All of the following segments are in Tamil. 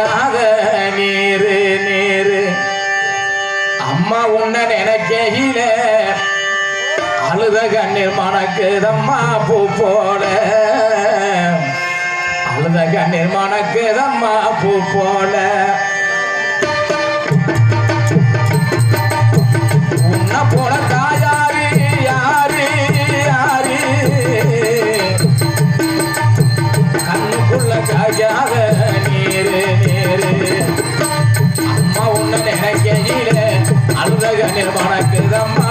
எனக்காக நீரு நீரு. அம்மா உன்னை நினைக்கையில அழுத கண்ணீர் மணக்குதம்மா பூ போல. அழுத கண்ணீர் மணக்குதம்மா பூ போல. உன்னை போல மணக்குதம்மா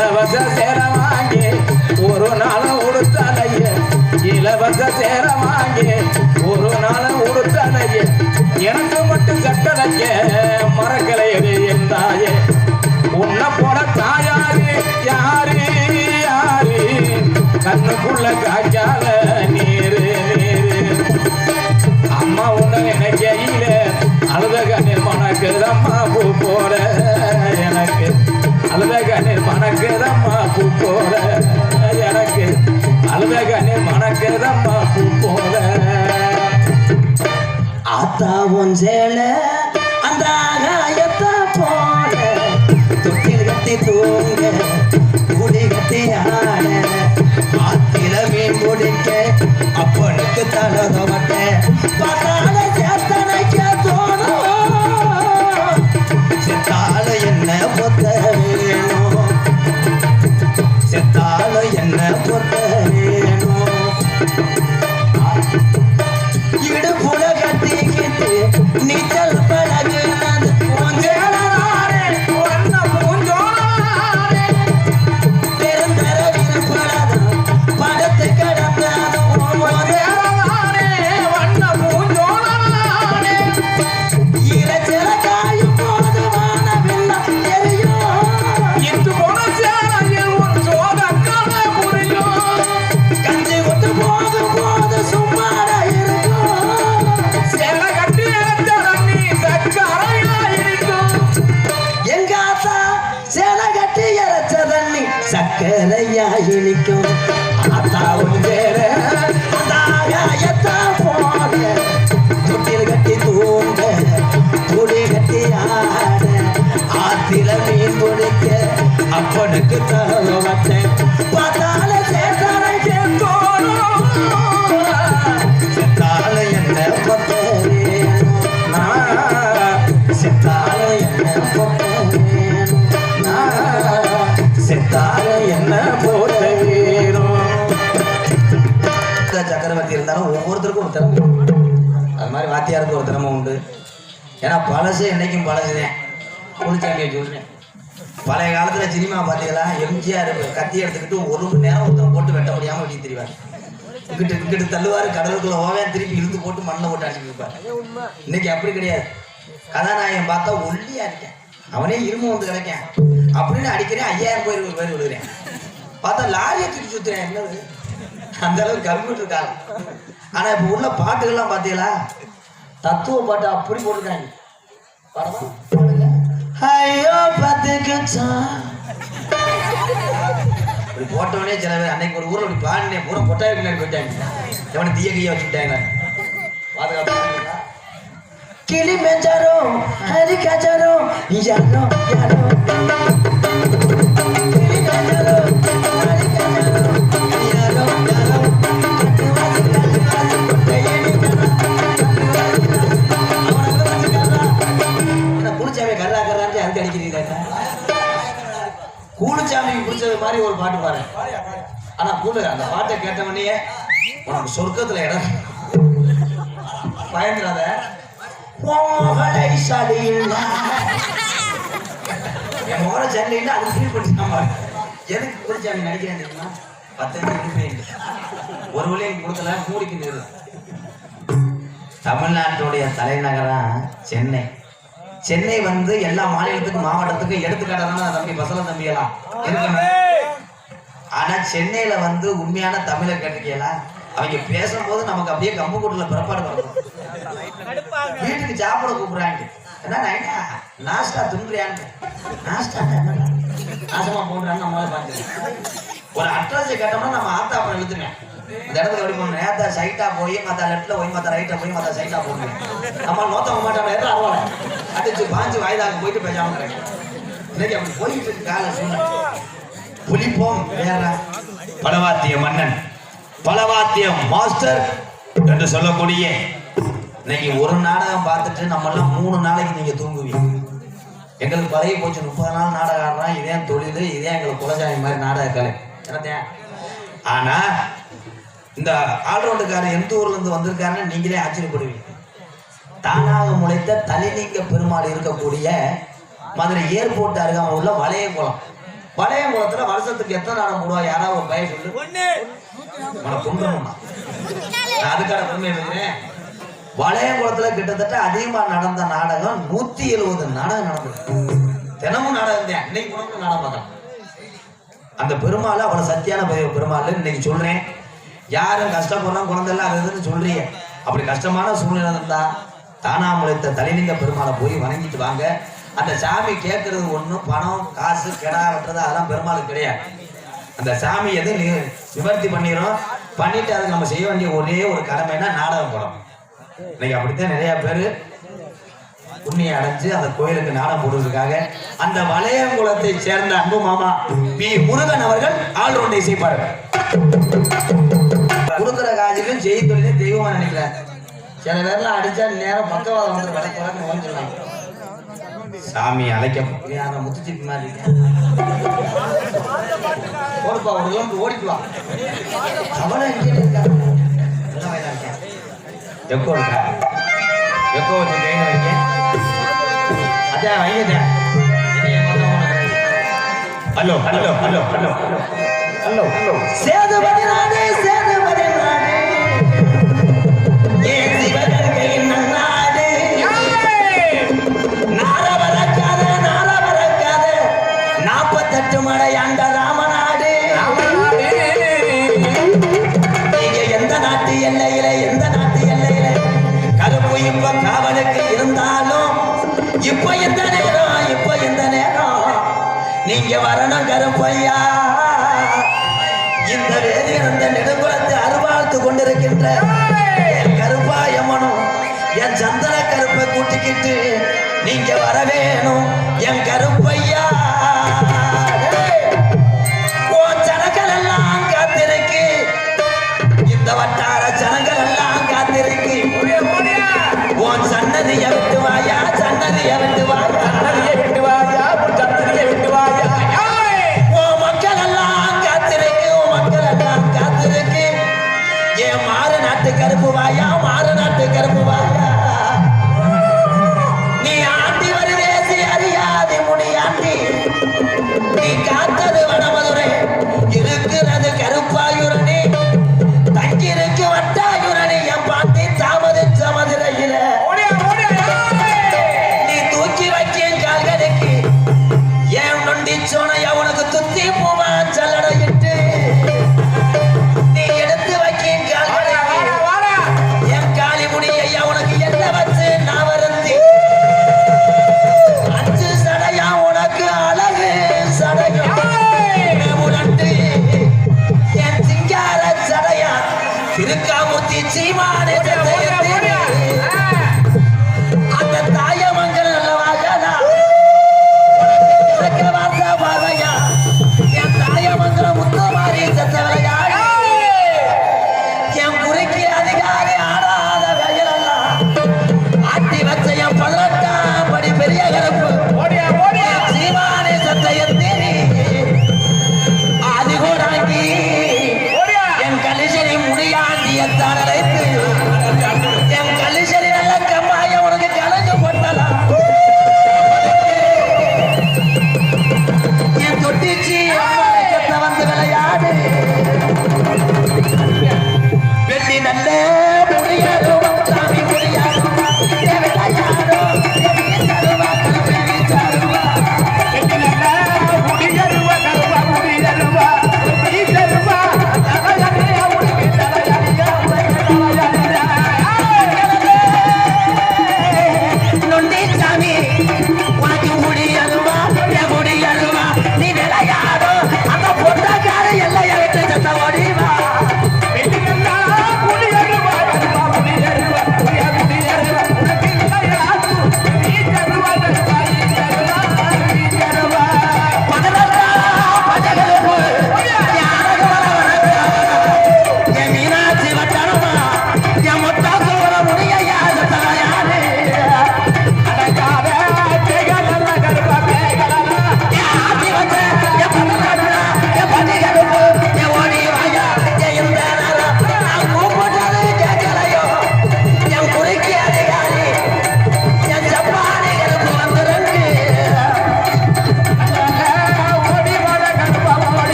இலவச சேர வாங்கி ஒரு நாளும் உடுத்தலைய. இலவச சேர வாங்கி ஒரு நாளும் உடுத்தலைய. எனக்கு மட்டும் கட்டளைய மறக்கலையது என்றாயே உன்னை போல தாயாரு யாரு யாரு. கண்ணுக்குள்ள காய்க்கால நீரு நீரு. அம்மா உன்னை நினைக்கையில அழுத கண்ணீர் மணக்குதம்மா பூ போல எனக்கு. அழுத கண்ணீர் மணக்குதம்மா பூ போல. எனக்கு அழுதகனே கண்ணீர் பூ போல. ஆத்தா உன் சேல அந்த ஆகாயத்தை போல. தொட்டில் கட்டி தூங்க. திறமை ஒவ்வொருத்தருக்கும் ஒரு திறமை உண்டு. அது மாதிரி வாத்தியாருக்கு ஒரு திறமை உண்டு. ஏன்னா பழசு என்னைக்கும் பழசுதான் குளிச்சாண்டியை சொல்றேன் பழைய காலத்தில் சினிமா பார்த்தீங்களா எம்ஜிஆர் கத்தி எடுத்துக்கிட்டு ஒரு மணி நேரம் ஒருத்தர் போட்டு வெட்ட முடியாமல் வெளியே தெரிவார். இங்கிட்டு இங்கிட்டு தள்ளுவார் கடலுக்குள்ள ஓவே திருப்பி இழுத்து போட்டு மண்ணில் போட்டு அடிச்சுட்டு இருப்பார். இன்னைக்கு அப்படி கிடையாது. கதாநாயகன் பார்த்தா ஒல்லியா இருக்கேன். அவனே இரும்பு வந்து கிடைக்கேன். அப்படின்னு அடிக்கிறேன் ஐயாயிரம் பேர் பேர் விழுகிறேன். பார்த்தா லாரியை தூக்கி சுத்துறேன். என்னது? அந்த அளவுக்கு கம்ப்யூட்டர் காலம். ஆனா இப்ப உள்ள பாட்டுகள்லாம் பாத்தீங்களா? தத்துவ பாட்டு அப்படி போட்டிருக்காங்க. ஐயோ இப்படி போட்டவனே சில பேர் அன்னைக்கு ஒரு ஊர்ல இப்படி பாடினே பூரா கொட்டாய பின்னாடி போயிட்டாங்க. எவனை தீய கையா வச்சுட்டாங்க பாதுகாப்பு கிளி மெஞ்சாரோ ஹரி காச்சாரோ யாரோ யாரோ. மாதிரி ஒரு பாட்டு பாரு. ஆனா கூடு அந்த பாட்டை கேட்டவனே உனக்கு சொர்க்கத்துல இடம். பயந்துடாத. மோகலை சலியில்ல என் முகர சல்லியில் அது ஃபீல் பண்ணிட்டாமா எதுக்கு குளிச்சாமி நடிக்கிறேன் தெரியுமா? பத்தஞ்சு ரூபாய் ஒரு வழியும் கொடுக்கல மூடிக்கு நிறு தமிழ்நாட்டுடைய தலைநகரம் சென்னை. சென்னை வந்து எல்லா மாநிலத்துக்கும் மாவட்டத்துக்கும் எடுத்துக்காட்டான தம்பி பசல தம்பியெல்லாம். இருக்கணும் ஆனா சென்னையில வந்து உண்மையான தமிழை கேட்டுக்கல. அவங்க பேசும்போது நமக்கு அப்படியே கம்பு கூட்டுல பிறப்பாடு வீட்டுக்கு சாப்பிட கூப்பிடுறாங்க. என்ன நைனா நாஸ்டா நாஸ்டா என்னடா நம்மளால பார்த்துருக்கேன் ஒரு அட்ரஸ் கேட்டோம்னா நம்ம ஆத்தா அப்புறம் எழுத்துருவேன் இந்த இடத்துக்கு எப்படி போகணும்? நேத்தா சைட்டா போய் மத்த லெஃப்ட்ல போய் மத்த ரைட்ல போய் மத்த சைட்டா போடுவேன் நம்ம நோத்தவங்க மாட்டாங்க எல்லாம் அருவாளை அடிச்சு பாஞ்சு போயிட்டு பேசாம கிடைக்கும் இன்னைக்கு அப்படி போயிட்டு இருக்கு கால சூழ்நிலை. புலிப்போம் வேற பலவாத்திய மன்னன் பலவாத்திய மாஸ்டர் என்று சொல்லக்கூடிய இன்னைக்கு ஒரு நாடகம் பார்த்துட்டு நம்ம எல்லாம் மூணு நாளைக்கு நீங்க தூங்குவீங்க. எங்களுக்கு பழகி போச்சு. முப்பது நாள் நாடகம் ஆடுறோம். இதே தொழில் இதே எங்களுக்கு குலஜாமி மாதிரி நாடக கலை ஆனா இந்த ஆல்ரவுண்டுக்காரன் எந்த ஊர்ல இருந்து வந்திருக்காருன்னு நீங்களே ஆச்சரியப்படுவீங்க. தானாக முளைத்த தலிலிங்க பெருமாள் இருக்கக்கூடிய மதுரை ஏர்போர்ட் அருகாமல் உள்ள வளையங்குளத்துல வருஷத்துக்கு எத்தனை நாடகம் போடுவா யாராவது ஒரு பய சொல்லு. நான் அதுக்கான பெருமை வைக்கிறேன் வளையங்குளத்துல கிட்டத்தட்ட அதிகமா நடந்த நாடகம் நூத்தி எழுபது நாடகம் நடந்தது. தினமும் நாடகம் தான் இன்னைக்கு கூட நாடகம் பார்த்தோம் அந்த பெருமாள் அவ்வளவு சத்தியான பெருமாள் இன்னைக்கு சொல்றேன். யாரும் கஷ்டப்படுறோம் குழந்தை எல்லாம் அது இதுன்னு சொல்றீங்க. அப்படி கஷ்டமான சூழ்நிலை இருந்தா தானா முளைத்த தலைலிங்க பெருமாளை போய் வணங்கிட்டு வாங்க. அந்த சாமி கேட்கறது ஒன்றும் பணம் காசு கெடா வெட்டுறது அதெல்லாம் பெருமாளுக்கு கிடையாது. அந்த சாமி எது நிவர்த்தி பண்ணிடும் பண்ணிட்டு அதுக்கு நம்ம செய்ய வேண்டிய ஒரே ஒரு கடமைனா நாடகம் போடணும். இன்னைக்கு அப்படித்தான் நிறைய பேர் உண்மையை அடைஞ்சு அந்த கோயிலுக்கு நாடகம் போடுறதுக்காக அந்த வளையங்குளத்தை சேர்ந்த அன்பு மாமா பி. முருகன் அவர்கள் ஆல்ரவுண்ட் இசைப்பார்கள் கொடுக்குற காஜிலும் செய்தி தொழிலே தெய்வமா நினைக்கிறேன் சில பேர்லாம் அடிச்சா நேரம் பக்கவாதம் வந்து விளக்கு ஓஞ்சிருவாங்க சாமி அழைக்க முத்துச்சிப்பி மாதிரி. ஓடுப்பா ஒரு கிலோமீட்டர் ஓடிக்குவா அவனை இங்கே எக்கோ இருக்கா? எக்கோ வச்சு அதான் hello hello hello hello hello hello. Sethupathi நீங்க வரவேணும். என் கருப்பையா. cállate.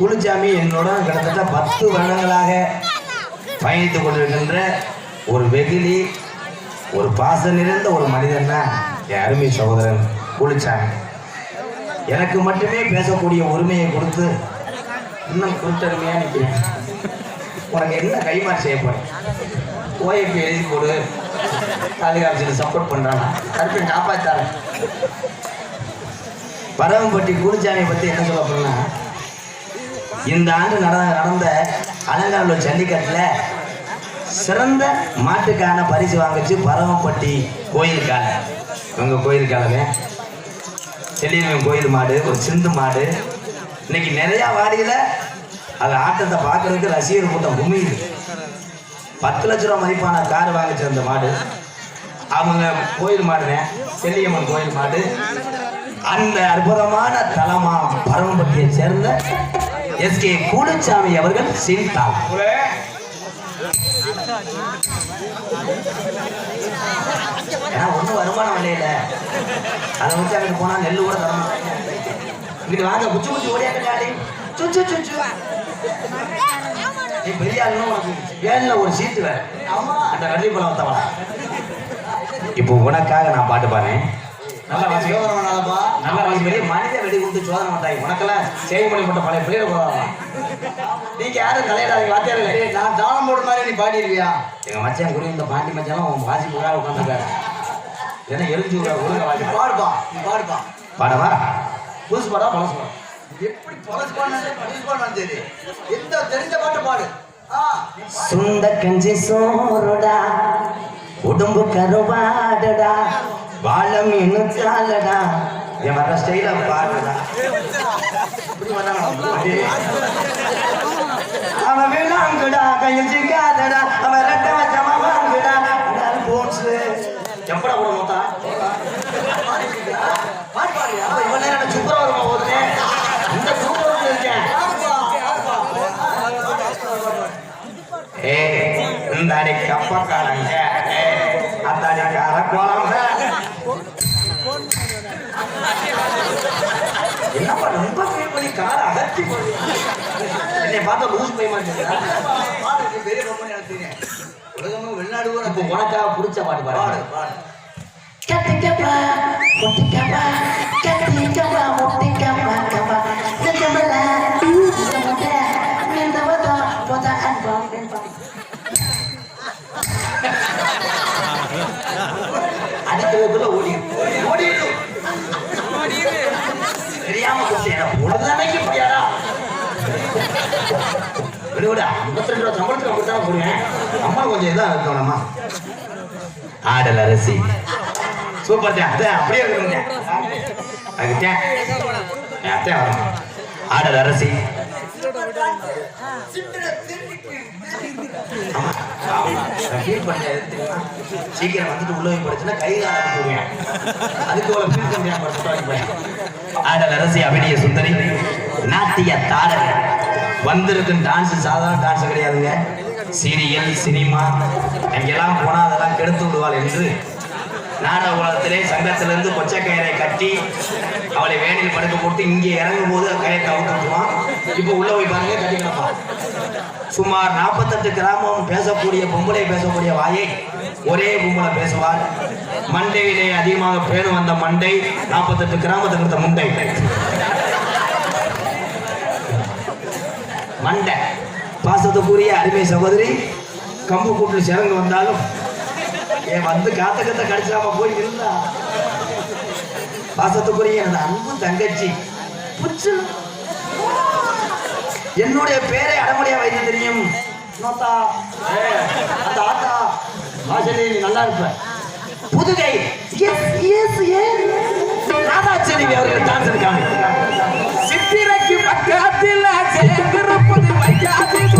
குளிச்சாமி என்னோட கிட்டத்தட்ட பத்து வருடங்களாக பயணித்துக் கொண்டிருக்கின்ற ஒரு வெகுளி ஒரு பாசம் நிறைந்த ஒரு மனிதன் தான் என் அருமை சகோதரன் குளிச்சாமி எனக்கு மட்டுமே பேசக்கூடிய உரிமையை கொடுத்து இன்னும் குருத்தருமையா நிற்கிறேன். உனக்கு என்ன கைமாறு செய்ய போறேன்? ஓஎப்பி எழுதி கொடு. தாலுகா சப்போர்ட் பண்ணுறாங்க கருப்பை காப்பாற்றாரன் பரவம்பட்டி குளிச்சாமியை பற்றி என்ன சொல்ல போறேன்னா இந்த ஆண்டு நட நடந்த அலங்காநல்லூர் ஜல்லிக்கட்டில் சிறந்த மாட்டுக்கான பரிசு வாங்கிச்சு பரவம்பட்டி கோயிலுக்கான இவங்க கோயிலுக்கானவே செல்லியம்மன் கோயில் மாடு ஒரு சிந்து மாடு. இன்னைக்கு நிறையா வாடியில் அது ஆட்டத்தை பார்க்கறதுக்கு ரசிகர் கூட்டம் குமியுது பத்து லட்ச ரூபா மதிப்பான கார் வாங்கிச்சு அந்த மாடு. அவங்க கோயில் மாடுனே செல்லியம்மன் கோயில் மாடு. அந்த அற்புதமான தலமா பரவம்பட்டியை சேர்ந்த எஸ் கே கூடச்சாமி அவர்கள் சிரித்தார் ஏன்னா ஒன்றும் வருமானம் இல்லையில. அதை வச்சு அங்கே போனா நெல் கூட தர இங்கிட்டு வாங்க குச்சி குச்சி ஓடியாக்காடி சுச்சு சுச்சு நீ பெரிய உனக்கு ஒரு சீட்டு வேற அந்த பழம் இப்போ உனக்காக நான் பாட்டு பாருங்க நல்லா வாசி நல்லா வாசி மனித வெடி கொடுத்து சோதனை மாட்டாங்க உனக்கெல்லாம் செய்மொழி மட்டும் பழைய பேர் போவாங்க நீங்க யாரும் தலையிடாதீங்க வாத்தியார். இல்லை நான் தாளம் போடுற மாதிரி நீ பாடிடுவியா? எங்க மச்சான் குரு இந்த பாண்டி மச்சான் உன் வாசி உட்காந்துருக்காரு என்ன எழுதி ஒழுங்க வாசி பாடுப்பா நீ பாடுப்பா. பாடவா புதுசு பாடா பழசு பாடா. எப்படி பழசு பாடினாலும் பழசு பாடினாலும் சரி. எந்த தெரிஞ்ச பாட்டு பாடு. சுண்ட கஞ்சி சோறுடா உடம்பு கருவாடுடா. வாழம் இன்னும் சாலடா என் வர ஸ்டைல பாடுடா இப்படி வர்றாங்க அப்படியே. அவன் வேணாங்கடா கையஞ்சிக்காதடா அவன் ரெட்ட வச்சமா வாங்குடா. போன்ஸ் எப்படா போட மாட்டா இவன் நேரம் இந்த சூப்பர் இருக்கேன் ஏ இந்த ரொம்ப ஃபீல் பண்ணி கார் அகத்தி போகுது என்னை பார்த்தா லூஸ் போய் மாட்டேங்கிறா பாடுறது பெரிய கம்பெனி எனக்கு தெரியும் உலகமும் வெளிநாடு இப்போ உனக்காக பிடிச்ச பாட்டு பாடு. பாடு semuda, minta wata, wata anbang, anbang. அடிக்கிறதுக்குள்ள ஓடி விடுவிட. ஐம்பத்தி ரெண்டு ரூபா சம்பளத்துக்கு போடுவேன் அம்மா கொஞ்சம் இதாக இருக்கணும்மா ஆடல் அரசி. சூப்பர் தான் அதான் அப்படியே அதுக்கு அத்தை. ஆடல் அரசி. சீக்கிரம் வந்துட்டு உள்ள போய் படிச்சுன்னா கை போடுவேன் அதுக்கு ஒரு ஃபீல் படிச்சுட்டு ஆடல் அரசி அபிநய சுந்தரி நாட்டிய தாரக வந்திருக்கும் டான்ஸ் சாதாரண டான்ஸ் கிடையாதுங்க. சீரியல் சினிமா அங்கெல்லாம் போனா அதெல்லாம் கெடுத்து விடுவாள் என்று நாடக உலகத்திலே சங்கத்திலிருந்து கொச்சக்கயிறை கட்டி அவளை வேணில் படுக்க போட்டு இங்கே இறங்கும் போது கயிறை அவுத்துட்டுவான் இப்போ உள்ள போய் பாருங்க கட்டி கிடப்பான் சுமார் நாற்பத்தெட்டு கிராமம் பேசக்கூடிய பொம்பளை பேசக்கூடிய வாயை ஒரே பொம்பளை பேசுவார் மண்டையிலே அதிகமாக பேர் வந்த மண்டை நாற்பத்தெட்டு கிராமத்துக்கு இருந்த முண்டை. மண்டை. பாசத்துக்குரிய அருமை சகோதரி கம்பு கூட்டு சிறந்து வந்தாலும் ஏன் வந்து காத்த கத்த கடிச்சாம போய் இருந்தா பாசத்துக்குரிய எனது அன்பு தங்கச்சி புச்சு. என்னுடைய பேரை அடமொழியா வைத்து தெரியும்? நோத்தா, ஏ, அந்த ஆத்தா நல்லா இருப்ப. புதுகை. எஸ் எஸ் ராதாச்சேரி அவர்கள் டான்ஸ் இருக்காங்க சித்திரைக்கு பக்கத்தில் আছে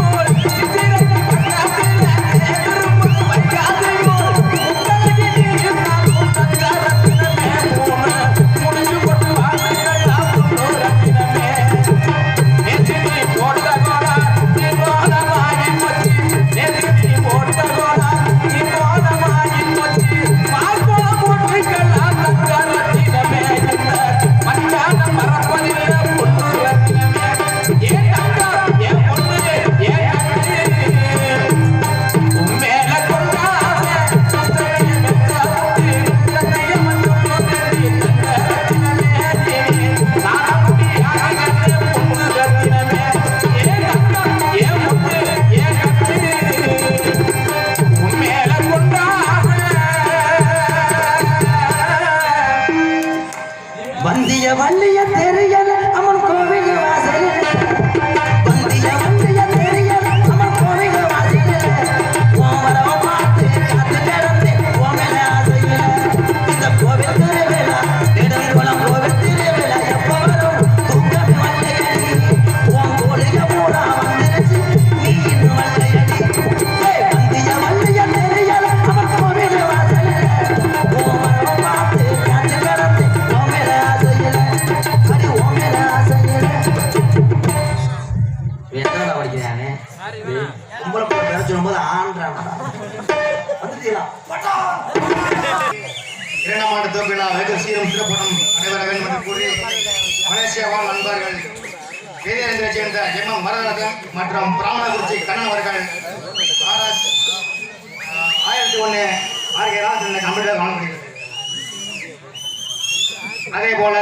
போல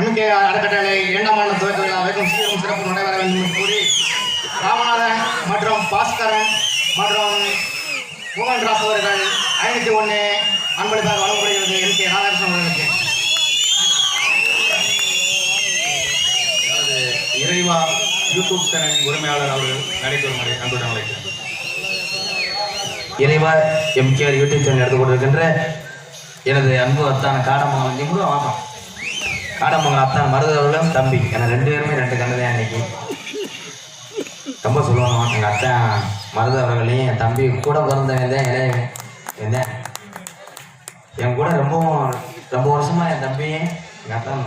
எம்கே அறக்கட்டளை இரண்டாம் ஆண்டு துவக்க விழா வெகும் சீரும் சிறப்பு நடைபெற வேண்டும் என்று கூறி ராமநாதன் மற்றும் பாஸ்கரன் மற்றும் மோகன் ராஸ் அவர்கள் ஐநூத்தி ஒன்று அன்பளிப்பாக வழங்கப்படுகிறது எம் கே ராதாகிருஷ்ணன் அவர்களுக்கு. இறைவா யூடியூப் சேனலின் உரிமையாளர் அவர்கள் நடைபெறும் அன்புடன் அழைக்கிறேன். இறைவா எம்கேஆர் யூடியூப் சேனல் எடுத்து கொண்டிருக்கின்ற எனது அன்பு அத்தான காடமங்கலம். நீ கூட வாங்க காடமங்கலம் அத்தான் மருதவர்களும் தம்பி. என ரெண்டு பேருமே ரெண்டு கண்ணு தான் இன்னைக்கு ரொம்ப சொல்லுவாங்க எங்கள் அத்தான் மருத அவர்களையும் என் தம்பி கூட பிறந்தவன் தான் இளையவன். என்ன? என் கூட ரொம்ப ரொம்ப வருஷமா என் தம்பியும் எங்கள் அத்தான்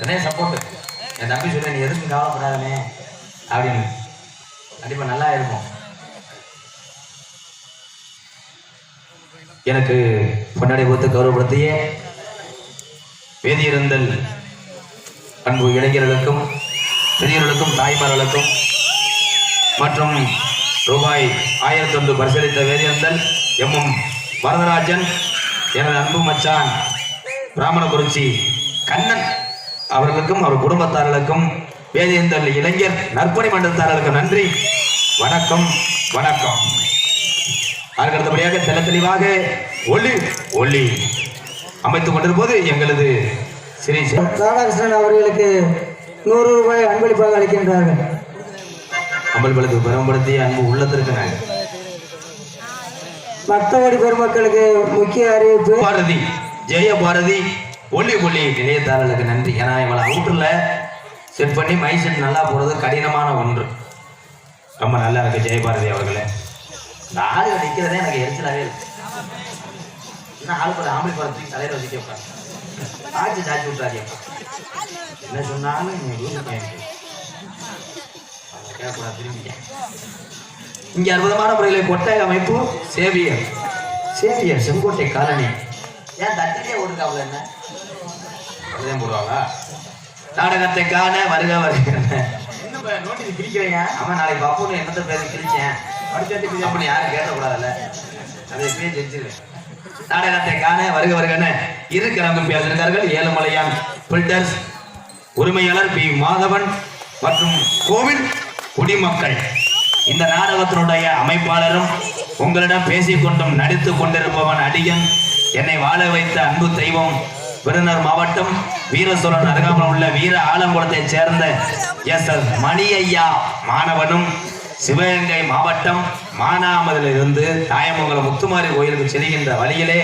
நிறைய சப்போர்ட் என் தம்பி சொல்லுவேன் நீ எதுக்கும் கவலைப்படாதனே அப்படின்னு. கண்டிப்பாக நல்லா இருக்கும் எனக்கு பொன்னாடை கொடுத்து கௌரவப்படுத்திய வேதியிருந்தல் அன்பு இளைஞர்களுக்கும் பெரியவர்களுக்கும் தாய்மார்களுக்கும் மற்றும் ரூபாய் ஆயிரத்தி ஒன்று பரிசீலித்த வேதியிருந்தல் எம் எம் வரதராஜன் எனது அன்பு மச்சான் பிராமணபுரட்சி கண்ணன் அவர்களுக்கும் அவர் குடும்பத்தார்களுக்கும் வேதியந்தல் இளைஞர் நற்பணி மண்டலத்தார்களுக்கு நன்றி. வணக்கம் வணக்கம். அதற்கு அடுத்தபடியாக தெல்ல தெளிவாக ஒளி ஒளி. அமைத்துக் கொண்டிருப்பது எங்களது ஸ்ரீ ராதாகிருஷ்ணன் அவர்களுக்கு நூறு ரூபாய் அன்பளிப்பாக அளிக்கின்றார்கள். அம்பல்பலத்துக்கு பெரும்படுத்திய அன்பு உள்ளத்திற்கு நாங்கள் பக்தவடி பெருமக்களுக்கு முக்கிய அறிவிப்பு. பாரதி ஜெய பாரதி ஒளி ஒளி. நிலையத்தாளர்களுக்கு நன்றி. ஏன்னா இவளை அவுட்டர்ல செட் பண்ணி மை செட் நல்லா போடுறது கடினமான ஒன்று. ரொம்ப நல்லா இருக்கு ஜெயபாரதி அவர்களே. இந்த ஆளுக நிற்கிறதே எனக்கு எரிச்சலாவே இருக்கு. என்ன ஆளு கூட ஆம்பளை படம் தூக்கி தலையில வச்சுட்டே உட்காந்து ஆச்சு சாச்சி விட்டாடியப்பா என்ன சொன்னாலும் கேட்கக்கூடாது திரும்பிட்டேன் இங்க அற்புதமான முறையில் கொட்டக அமைப்பு சேவியர். Xavier Sengottai colony. ஏன் தட்டிலே ஒடுக்காமல என்ன? அப்படிதான் போடுவாங்களா? நாடகத்தை காண வருக வருக. இன்னும் நோட்டீஸ் கிழிக்கிறீங்க ஆமா நாளைக்கு பப்புன்னு என்னத்த பேர் கிழிச்சேன் படிச்சாட்டு அப்படி யாரும் கேட்கக்கூடாதுல்ல அதை இப்பயே தெரிஞ்சிருவேன் நாடகத்தை காண வருக வருகன இரு கிளம்பி பேசியிருக்கார்கள் ஏழுமலையான் பில்டர்ஸ் உரிமையாளர் பி மாதவன் மற்றும் கோவில் குடிமக்கள். இந்த நாடகத்தினுடைய அமைப்பாளரும் உங்களிடம் பேசிக்கொண்டும் நடித்து கொண்டிருப்பவன் அடியன். என்னை வாழ வைத்த அன்பு தெய்வம் விருந்தர் மாவட்டம் வீரசோழன் அருகாமல் உள்ள வீர ஆலங்குளத்தைச் சேர்ந்த எஸ் எஸ் மணி ஐயா மாணவனும் சிவகங்கை மாவட்டம் மானாமதிலிருந்து தாயமங்கலம் முத்துமாரி கோயிலுக்கு செல்கின்ற வழியிலே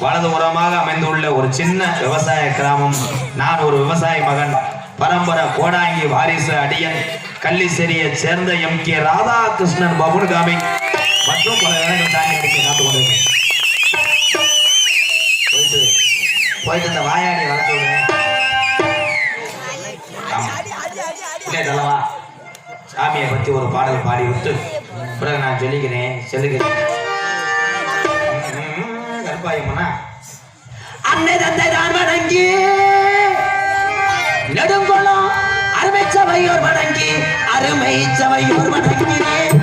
வலதுபுறமாக அமைந்துள்ள ஒரு சின்ன விவசாய கிராமம். நான் ஒரு விவசாய மகன். பரம்பரை கோடாங்கி வாரிசு அடியன். கள்ளிசேரியைச் சேர்ந்த எம். கே. ராதாகிருஷ்ணன் பபுன்காமி மற்றும் பல இடங்கள் தாண்டி அடிக்க காத்து கொண்டிருக்கேன். போயிட்டு போயிட்டு இந்த வாயாடி வளர்த்து சொல்லவா? சாமியை பத்தி ஒரு பாடல் பாடிவிட்டு பிறகு நான் சொல்லிக்கிறேன் சொல்லுகிறேன். கருப்பாயம்மனா அன்னை தந்தை தான் வணங்கி நெடுங்குளம் அருமை சபையோர் வணங்கி அருமை சபையோர் வணங்கினேன்